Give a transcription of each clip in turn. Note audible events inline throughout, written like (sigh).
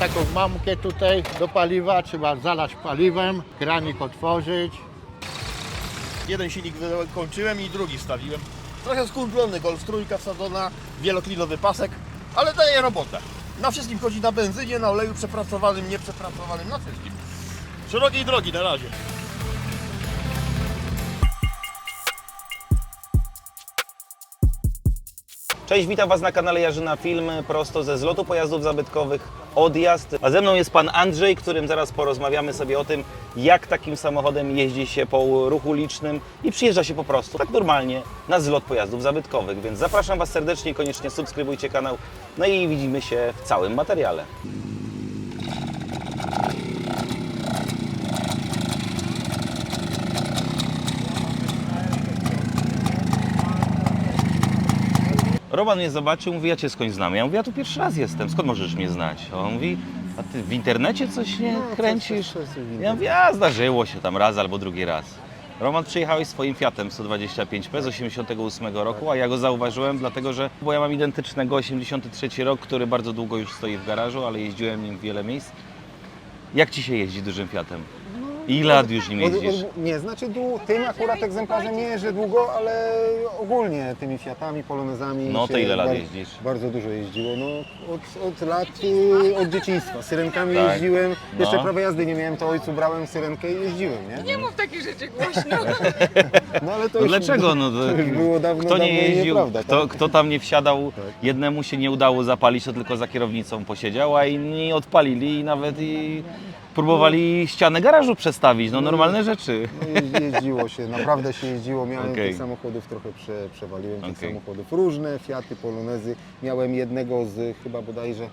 taką mamkę tutaj do paliwa, trzeba zalać paliwem, kranik otworzyć. Jeden silnik wykończyłem i drugi wstawiłem. Trochę skurczony Golf trójka wsadzona, wieloklinowy pasek, ale daje robotę. Na wszystkim chodzi na benzynie, na oleju przepracowanym, nieprzepracowanym, na wszystkim. Szerokiej drogi na razie. Cześć, witam Was na kanale Jarzyna Film, prosto ze zlotu pojazdów zabytkowych Odjazd. A ze mną jest Pan Andrzej, którym zaraz porozmawiamy sobie o tym, jak takim samochodem jeździ się po ruchu licznym i przyjeżdża się po prostu tak normalnie na zlot pojazdów zabytkowych. Więc zapraszam Was serdecznie, koniecznie subskrybujcie kanał, no i widzimy się w całym materiale. Roman mnie zobaczył, mówi, ja Cię skądś znam. Ja mówię, ja tu pierwszy raz jestem, skąd możesz mnie znać? A on mówi, a Ty w internecie coś nie kręcisz? coś- coś w internecie. ja mówię, a zdarzyło się tam raz albo drugi raz. Roman przyjechałeś swoim Fiatem 125P z 88 roku, a ja go zauważyłem dlatego, że bo ja mam identycznego 83 rok, który bardzo długo już stoi w garażu, ale jeździłem nim w wiele miejsc. Jak Ci się jeździ dużym Fiatem? Ile lat już nim Od- jeździsz? od- nie, znaczy dłu- tym akurat egzemplarzem nie jeżdżę długo, ale ogólnie tymi Fiatami, Polonezami No, to się ile lat jeździsz? Bardzo dużo jeździło, no od, od lat, y, od dzieciństwa. Syrenkami Tak. jeździłem, jeszcze No. prawa jazdy nie miałem, to ojcu brałem syrenkę i jeździłem, nie? Nie mów takich rzeczy głośno. (laughs) No ale to No już, dlaczego? No, to (laughs) już było dawno, kto nie jeździł, nieprawda, kto, tak? kto tam nie wsiadał, Tak. jednemu się nie udało zapalić, to tylko za kierownicą posiedział, a inni odpalili i nawet i próbowali ścianę garażu przestawić. No normalne rzeczy. No, jeździ- jeździło się, naprawdę się jeździło. Miałem Okej. tych samochodów trochę prze, przewaliłem, tych Okej. samochodów różne, Fiaty, Polonezy. Miałem jednego z chyba bodajże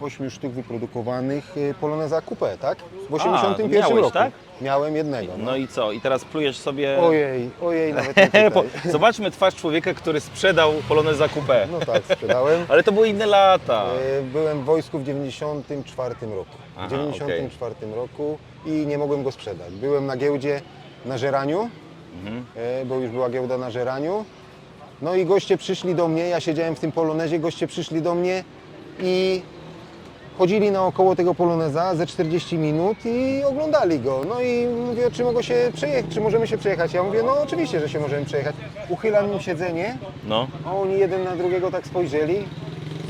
8 sztuk wyprodukowanych y, Poloneza Coupe, tak? W 81 miałeś, roku. tak? Miałem jednego. No. No i co? I teraz plujesz sobie... Ojej, ojej, nawet nie (laughs) zobaczmy twarz człowieka, który sprzedał Poloneza Coupé. No tak, sprzedałem. (laughs) Ale to były inne lata. Y, Byłem w wojsku w 94 roku. Aha, W 94 roku i nie mogłem go sprzedać. Byłem na giełdzie na Żeraniu, Mhm. e, bo już była giełda na Żeraniu. No i goście przyszli do mnie, ja siedziałem w tym polonezie, goście przyszli do mnie i chodzili naokoło tego poloneza ze 40 minut i oglądali go. No i mówię, czy mogę się przejechać, czy możemy się przejechać? Ja mówię, no oczywiście, że się możemy przejechać. Uchylam im siedzenie, No. a oni jeden na drugiego tak spojrzeli.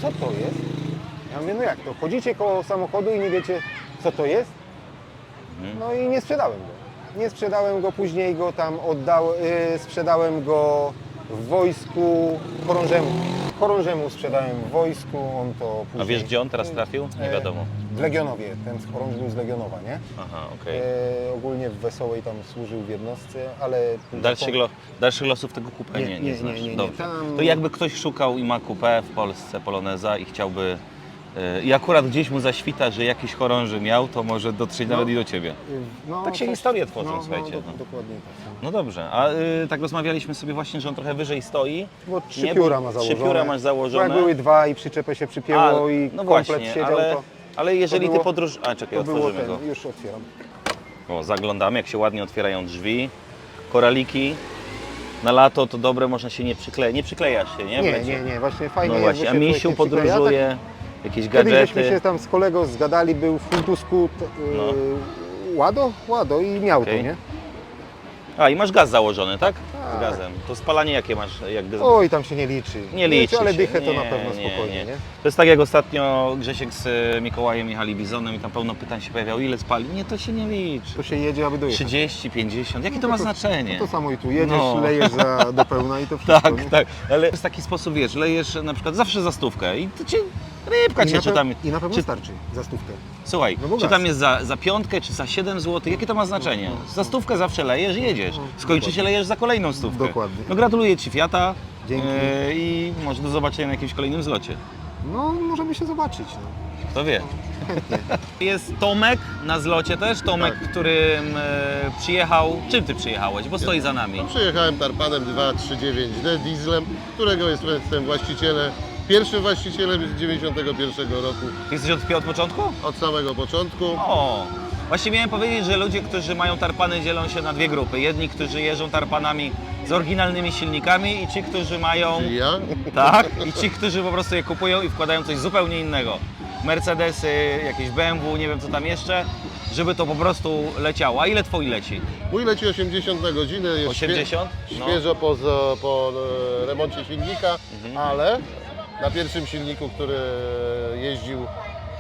Co to jest? Ja mówię, no jak to? Chodzicie koło samochodu i nie wiecie, co to jest? No i nie sprzedałem go. Nie sprzedałem go, później go tam oddał, yy, sprzedałem go w wojsku chorążemu. Chorążemu sprzedałem w wojsku, on to później... A wiesz, gdzie on teraz trafił? Nie E, wiadomo. W Legionowie, ten chorąż był z Legionowa, nie? Aha, okej. E, ogólnie w Wesołej tam służył w jednostce, ale... Dalszych, lo, dalszych losów tego kupę nie, Nie, nie, nie, znasz. nie, nie. Dobrze. Tam- To jakby ktoś szukał i ma kupę w Polsce Poloneza i chciałby i akurat gdzieś mu zaświta, że jakiś chorąży miał, to może dotrzeć nawet i do Ciebie. No, Tak się historie tworzą, słuchajcie, No, no. do, dokładnie tak. No dobrze, a yy, tak rozmawialiśmy sobie właśnie, że on trochę wyżej stoi. Bo trzy Nie, pióra ma trzy założone. pióra masz Bo jak założone. były dwa i przyczepę się przypięło i no komplet właśnie, siedział, ale, to, ale jeżeli to było- ty podróż... A czekaj, to było otworzymy ten, go. już otwieram. O, zaglądamy, jak się ładnie otwierają drzwi. Koraliki. Na lato to dobre, można się nie przykleja. Nie przyklejasz się, nie? w Nie, lecie? nie, nie, właśnie fajnie No jest, właśnie, a się człowiek misiu nie przykleja. podróżuje, jakieś Tak, Kiedyś żeśmy gadżety. się tam z kolegą zgadali, był w Huntusku t- No. Łado? Łado i miał Okej. to, nie? A, i masz gaz założony, tak? Z Tak. gazem. To spalanie jakie masz? Jak. Oj, tam się nie liczy. Nie liczy ale się. dychę to na pewno nie, spokojnie, nie. nie? To jest tak jak ostatnio Grzesiek z e, Mikołajem jechali bizonem i tam pełno pytań się pojawiało, ile spali? Nie, to się nie liczy. To się jedzie, aby dojechać. 30, 50, jakie to No ma to- znaczenie? No to samo i tu jedziesz, No. lejesz za, do pełna i to (laughs) wszystko. Tak, nie? tak, ale jest taki sposób, wiesz, lejesz na przykład zawsze za stówkę i to cię rybka I cię na, czy tam... I na pewno czy, starczy za stówkę. Słuchaj, No czy tam jest za, za piątkę, czy za 7 zł, jakie to ma znaczenie? Za stówkę zawsze lejesz i jedziesz. Skończy się, lejesz za kolejną stówkę. Dokładnie. No gratuluję Ci Fiata Dzięki. e, i może do zobaczenia na jakimś kolejnym zlocie. No, możemy się zobaczyć. No. Kto wie. (laughs) Jest Tomek na zlocie też, Tomek, którym e, przyjechał. Czym Ty przyjechałeś? Bo stoi za nami. Przyjechałem tarpanem 239D dieslem, którego jest- jestem właścicielem, pierwszym właścicielem z 91 roku, jesteś od, od początku? od samego początku. O! Właśnie miałem powiedzieć, że ludzie, którzy mają tarpany dzielą się na dwie grupy. Jedni, którzy jeżdżą tarpanami z oryginalnymi silnikami i ci, którzy mają... Czyli ja. Tak? I ci, którzy po prostu je kupują i wkładają coś zupełnie innego. Mercedesy, jakieś BMW, nie wiem co tam jeszcze, żeby to po prostu leciało. A ile twój leci? Mój leci 80 na godzinę, jest 80? Świe, No. świeżo po, po e, remoncie silnika, Mhm. ale na pierwszym silniku, który jeździł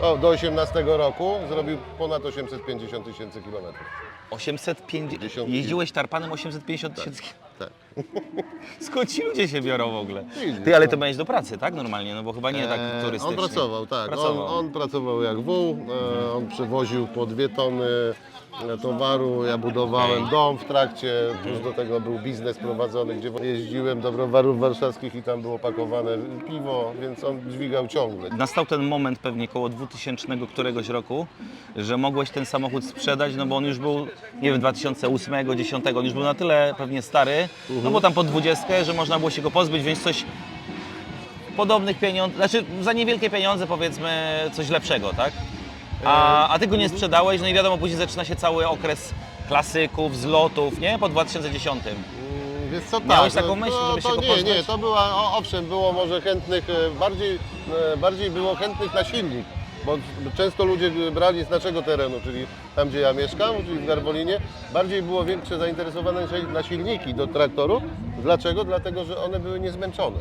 o, do 18 roku, zrobił ponad 850 tysięcy kilometrów. 850. Jeździłeś tarpanem 850 tysięcy. Tak. (laughs) Skąd ci ludzie się biorą w ogóle? Ty, ale no. to będziesz do pracy, tak? Normalnie, no bo chyba nie tak E, turystycznie. On pracował, tak. Pracował. On, on pracował jak wół, e, on przewoził po dwie tony e, towaru, ja budowałem Okej. dom w trakcie, plus do tego był biznes prowadzony, gdzie jeździłem do browarów warszawskich i tam było pakowane piwo, więc on dźwigał ciągle. Nastał ten moment pewnie koło 2000 któregoś roku, że mogłeś ten samochód sprzedać, no bo on już był, nie wiem, 2008, 2010, on już był na tyle pewnie stary, no bo tam po 20, że można było się go pozbyć, więc coś podobnych pieniędzy, znaczy za niewielkie pieniądze powiedzmy coś lepszego, tak? A, a ty go nie sprzedałeś, no i wiadomo, później zaczyna się cały okres klasyków, zlotów, nie? Po 2010. Mm, Wiesz co, tak. Miałeś taką no, myśl, to, żeby się to go Nie, pozbyć? nie, to była, o, owszem, było może chętnych, e, bardziej, e, bardziej było chętnych na silnik, bo często ludzie brali z naszego terenu, czyli tam, gdzie ja mieszkam, czyli w Garbolinie, bardziej było większe zainteresowane na- silniki do traktorów. Dlaczego? Dlatego, że one były niezmęczone,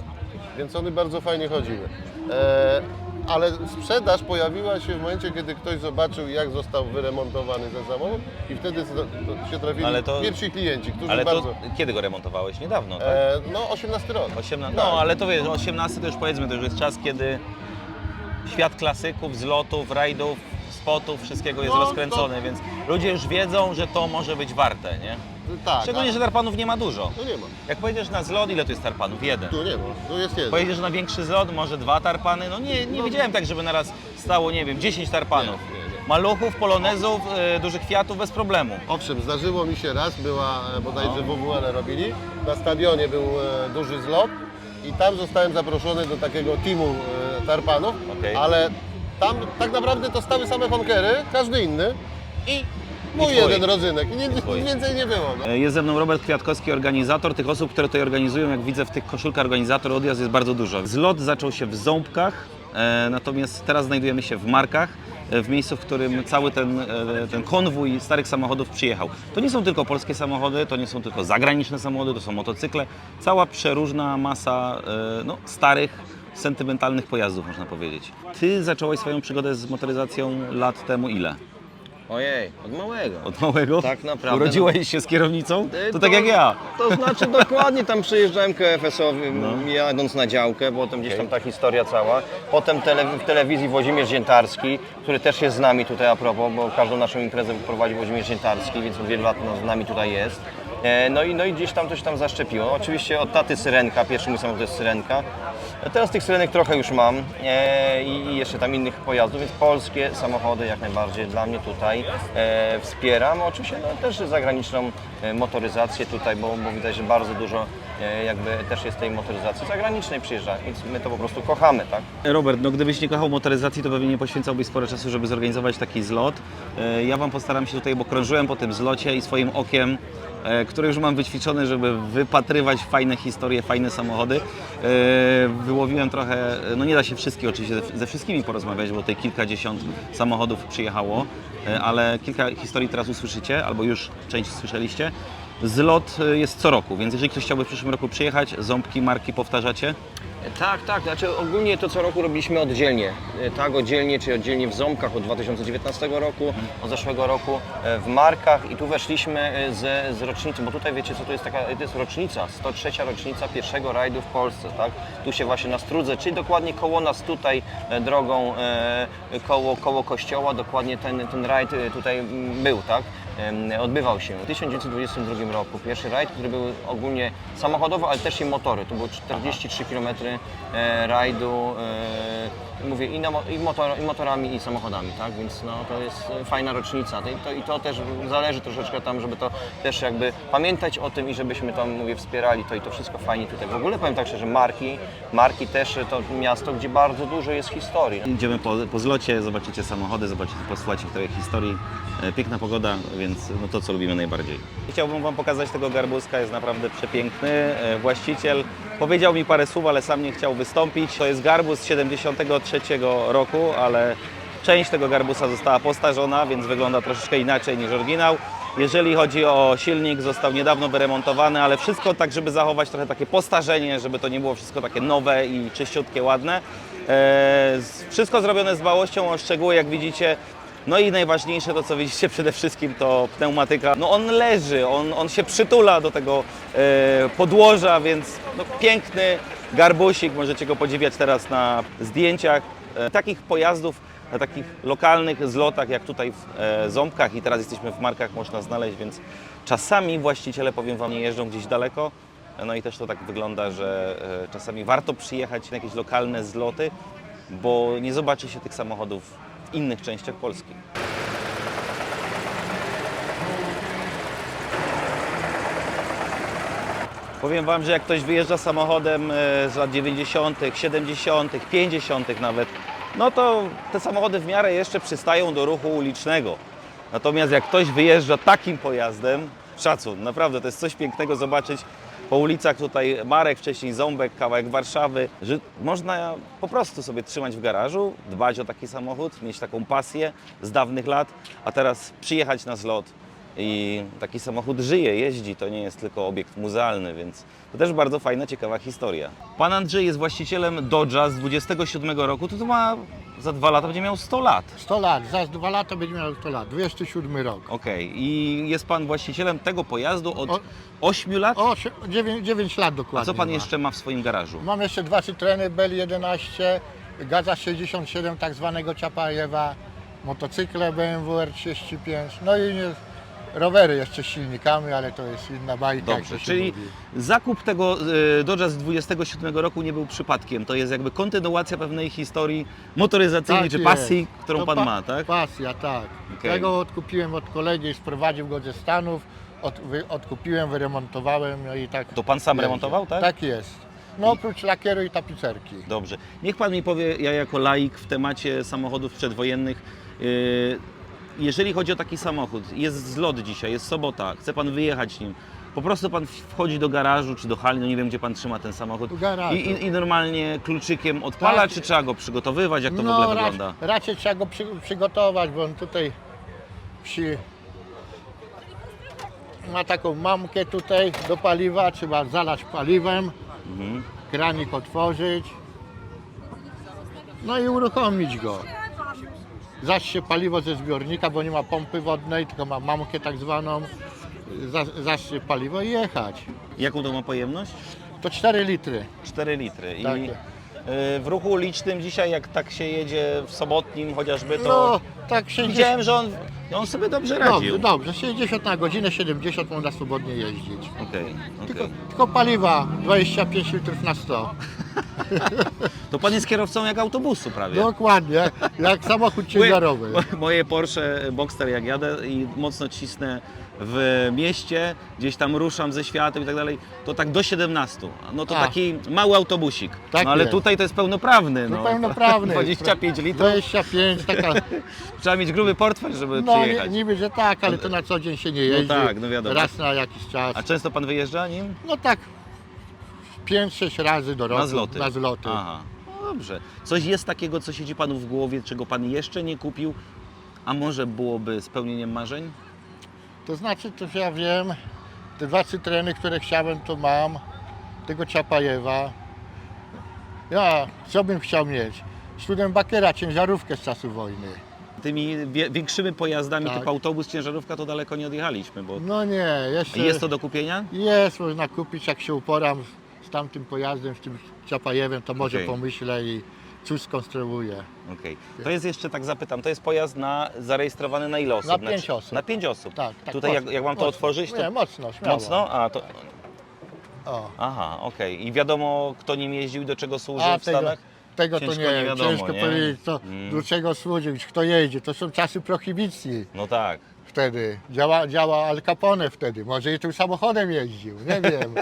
więc one bardzo fajnie chodziły. E, ale sprzedaż pojawiła się w momencie, kiedy ktoś zobaczył, jak został wyremontowany ten samochód i wtedy się trafili Ale to- pierwsi klienci, którzy Ale to bardzo... kiedy go remontowałeś? Niedawno, tak? E, no 18 rok. 18, Tak. no ale to wiesz, 18 to już powiedzmy, to już jest czas, kiedy świat klasyków, zlotów, rajdów, spotów, wszystkiego jest No, to- rozkręcony, więc ludzie już wiedzą, że to może być warte, nie? Tak, Szczególnie, a- że tarpanów nie ma dużo. Tu nie ma. Jak pojedziesz na zlot, ile tu jest tarpanów? Jeden. Tu nie ma. Tu jest jeden. Pojedziesz na większy zlot, może dwa tarpany? No nie, nie widziałem tak, żeby naraz stało, nie wiem, 10 tarpanów. Nie, nie, nie. Maluchów, polonezów, y, dużych kwiatów bez problemu. Owszem, zdarzyło mi się raz, była e, bodajże WWL robili, na stadionie był e, duży zlot i tam zostałem zaproszony do takiego teamu e, tarpanów, Okej. ale tam tak naprawdę to stały same honkery, każdy inny i mój twój. jeden rodzynek i nic, twój. nic (laughs) więcej nie było. No. E, Jest ze mną Robert Kwiatkowski, organizator. Tych osób, które to organizują, jak widzę w tych koszulkach organizator odjazd jest bardzo dużo. Zlot zaczął się w Ząbkach, e, natomiast teraz znajdujemy się w Markach, e, w miejscu, w którym cały ten, e, ten konwój starych samochodów przyjechał. To nie są tylko polskie samochody, to nie są tylko zagraniczne samochody, to są motocykle. Cała przeróżna masa e, no, starych, sentymentalnych pojazdów, można powiedzieć. Ty zacząłeś swoją przygodę z motoryzacją lat temu ile? Ojej, od małego. Od małego? Tak naprawdę, Urodziłeś się z kierownicą? Y, To tak jak ja. To znaczy dokładnie tam przyjeżdżałem KFS-owi, No. jadąc na działkę, potem gdzieś tam ta historia cała. Potem tele, w telewizji Włodzimierz Ziętarski, który też jest z nami tutaj a propos, bo każdą naszą imprezę prowadzi Włodzimierz Ziętarski, więc od wielu lat no, z nami tutaj jest. E, No i, no i gdzieś tam to się tam zaszczepiło. Oczywiście od taty Syrenka, pierwszy mój samochód to jest Syrenka. E, Teraz tych Syrenek trochę już mam e, i, jeszcze tam innych pojazdów, więc polskie samochody jak najbardziej dla mnie tutaj e, wspieram. Oczywiście no, też zagraniczną motoryzację tutaj, bo, bo widać, że bardzo dużo jakby też jest tej motoryzacji zagranicznej przyjeżdża, więc my to po prostu kochamy, tak? Robert, no gdybyś nie kochał motoryzacji, to pewnie nie poświęcałbyś sporo czasu, żeby zorganizować taki zlot. E, Ja Wam postaram się tutaj, bo krążyłem po tym zlocie i swoim okiem, e, które już mam wyćwiczone, żeby wypatrywać fajne historie, fajne samochody. e, Wyłowiłem trochę, no nie da się wszystkich oczywiście ze- wszystkimi porozmawiać, bo tutaj kilkadziesiąt samochodów przyjechało, e, ale kilka historii teraz usłyszycie, albo już część słyszeliście. Zlot e, jest co roku, więc jeżeli ktoś chciałby w przyszłym roku przyjechać, ząbki, marki powtarzacie, Tak, tak. Znaczy ogólnie to co roku robiliśmy oddzielnie. E, Tak, oddzielnie, czyli oddzielnie w Ząbkach od 2019 roku, od zeszłego roku e, w Markach i tu weszliśmy ze, z rocznicy, bo tutaj wiecie co to jest taka, to jest rocznica, 103 rocznica pierwszego rajdu w Polsce, tak? Tu się właśnie na Strudze, czyli dokładnie koło nas tutaj drogą koło, koło kościoła, dokładnie ten, ten rajd tutaj mm, był, tak? Odbywał się w 1922 roku. Pierwszy rajd, który był ogólnie samochodowy, ale też i motory. To było 43 km e, rajdu, e, mówię, i, na, i, motor, i motorami, i samochodami, tak? Więc no, to jest y, fajna rocznica. I to, I to też zależy troszeczkę tam, żeby to też jakby pamiętać o tym i żebyśmy tam, mówię, wspierali to i to wszystko fajnie tutaj. W ogóle powiem tak szczerze, marki, marki też y, to miasto, gdzie bardzo dużo jest historii. Idziemy po, po zlocie, zobaczycie samochody, zobaczycie, posłuchajcie trochę historii. E, piękna pogoda, więc no to, co lubimy najbardziej. Chciałbym Wam pokazać tego garbuska, jest naprawdę przepiękny. E, właściciel powiedział mi parę słów, ale sam nie chciał wystąpić. To jest garbus 70 2003 roku, ale część tego garbusa została postarzona, więc wygląda troszeczkę inaczej niż oryginał. Jeżeli chodzi o silnik, został niedawno wyremontowany, ale wszystko tak, żeby zachować trochę takie postarzenie, żeby to nie było wszystko takie nowe i czyściutkie, ładne. Eee, wszystko zrobione z bałością, o szczegóły jak widzicie. No i najważniejsze to, co widzicie przede wszystkim, to pneumatyka. No on leży, on, on się przytula do tego e, podłoża, więc no, piękny, garbusik, możecie go podziwiać teraz na zdjęciach. E, takich pojazdów na takich lokalnych zlotach, jak tutaj w e, Ząbkach i teraz jesteśmy w Markach, można znaleźć, więc czasami właściciele, powiem Wam, nie jeżdżą gdzieś daleko. No i też to tak wygląda, że e, czasami warto przyjechać na jakieś lokalne zloty, bo nie zobaczy się tych samochodów w innych częściach Polski. Powiem Wam, że jak ktoś wyjeżdża samochodem e, z lat 90., 70., 50. nawet, no to te samochody w miarę jeszcze przystają do ruchu ulicznego. Natomiast jak ktoś wyjeżdża takim pojazdem, szacun, naprawdę to jest coś pięknego zobaczyć po ulicach tutaj Marek, wcześniej Ząbek, kawałek Warszawy, że można po prostu sobie trzymać w garażu, dbać o taki samochód, mieć taką pasję z dawnych lat, a teraz przyjechać na zlot i taki samochód żyje, jeździ, to nie jest tylko obiekt muzealny, więc to też bardzo fajna, ciekawa historia. Pan Andrzej jest właścicielem Dodge'a z 27 roku, to to ma za dwa lata będzie miał 100 lat. 100 lat, za dwa lata będzie miał 100 lat, 27 rok. Okej, i jest Pan właścicielem tego pojazdu od O- 8 lat? O, 9, 9 lat dokładnie. A co Pan ma. jeszcze ma w swoim garażu? Mam jeszcze dwa Citroeny Bel 11, Gaza 67 tak zwanego Ciapajewa, motocykle BMW R35, no i nie, rowery jeszcze z silnikami, ale to jest inna bajka. jak Dobrze, to się czyli mówi. zakup tego y, Dodge'a z 27 roku nie był przypadkiem. To jest jakby kontynuacja pewnej historii motoryzacyjnej Tak czy jest. pasji, którą To Pan pa- ma, tak? Pasja, tak. Okej. Ja go odkupiłem od kolegi, sprowadził go ze Stanów, od, wy, odkupiłem, wyremontowałem no i tak. To Pan sam jeździ. remontował, tak? Tak jest. No oprócz lakieru i tapicerki. Dobrze. Niech Pan mi powie, ja jako laik w temacie samochodów przedwojennych, y, jeżeli chodzi o taki samochód, jest zlot dzisiaj, jest sobota, chce Pan wyjechać nim, po prostu Pan wchodzi do garażu czy do hali, no nie wiem gdzie Pan trzyma ten samochód garażu. i, i, i normalnie kluczykiem odpala, Tak. czy trzeba go przygotowywać, jak to w no, ogóle rac- wygląda? Raczej trzeba go przy, przygotować, bo on tutaj wsi ma taką mamkę tutaj do paliwa, trzeba zalać paliwem, Mhm. kranik otworzyć, no i uruchomić go. Zaś się paliwo ze zbiornika, bo nie ma pompy wodnej, tylko ma mamkę tak zwaną, za- zaś się paliwo i jechać. Jaką to ma pojemność? To 4 litry. 4 litry. I Takie. y, w ruchu ulicznym dzisiaj, jak tak się jedzie w sobotnim chociażby, to No, tak 60, widziałem, że on, on sobie dobrze dobrze, radził. dobrze, 60 na godzinę, 70 można swobodnie jeździć. Okej, okej. Tylko, tylko paliwa 25 litrów na 100. (laughs) To pan jest kierowcą jak autobusu prawie. Dokładnie, jak samochód ciężarowy. Moje, moje Porsche Boxster jak jadę i mocno cisnę w mieście, gdzieś tam ruszam ze światem i tak dalej, to tak do 17. No to A. taki mały autobusik. Tak no ale jest. tutaj to jest pełnoprawny. No No, pełnoprawny. (laughs) 25 litrów. 25, taka, (laughs) Trzeba mieć gruby portfel, żeby no przyjechać. niby, że tak, ale to na co dzień się nie jeździ. tak, no wiadomo. Raz na jakiś czas. A często pan wyjeżdża nim? No tak 5-6 razy do roku. Na zloty. Na zloty. Aha, no dobrze. Coś jest takiego, co siedzi panu w głowie, czego pan jeszcze nie kupił, a może byłoby spełnieniem marzeń? To znaczy, to ja wiem, te dwa cytreny, które chciałem, to mam. Tego Czapajewa. Ja, co bym chciał mieć? Studenbakiera, ciężarówkę z czasu wojny. Tymi wie- większymi pojazdami Tak. typu autobus, ciężarówka to daleko nie odjechaliśmy, bo No nie, jeszcze... jest to do kupienia? Jest, można kupić, jak się uporam tamtym pojazdem, z tym Ciapajewem, to może Okej. pomyślę i coś skonstruuję. Okej. To jest jeszcze, tak zapytam, to jest pojazd na, zarejestrowany na ile osób? Na Znaczy- pięć osób. Na pięć osób. Tak, tak. Tutaj jak, mocno, jak mam to mocno. otworzyć, to Nie, mocno, śmiało. mocno? A, to... O. Aha, okej. I wiadomo, kto nim jeździł i do czego służył A w tego, Stanach? tego to Ciężko nie, nie wiadomo, ciężko nie? powiedzieć, co, Mm. do czego służyć, kto jeździ. To są czasy prohibicji No tak. Wtedy. Działa, działa Al Capone wtedy, może i tym samochodem jeździł, nie wiem.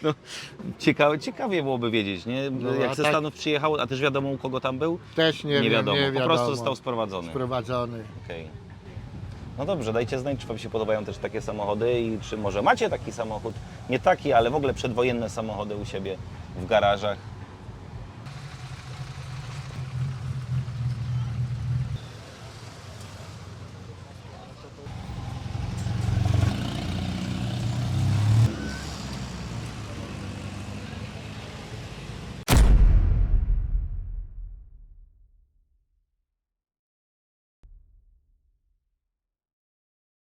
(laughs) Ciekawe, ciekawie byłoby wiedzieć, nie? No, jak a ze tak- Stanów przyjechał, a też wiadomo u kogo tam był? Też nie, wiem, wiadomo, nie po wiadomo. prostu został sprowadzony. Sprowadzony. Okej. No dobrze, dajcie znać, czy Wam się podobają też takie samochody i czy może macie taki samochód, nie taki, ale w ogóle przedwojenne samochody u siebie w garażach.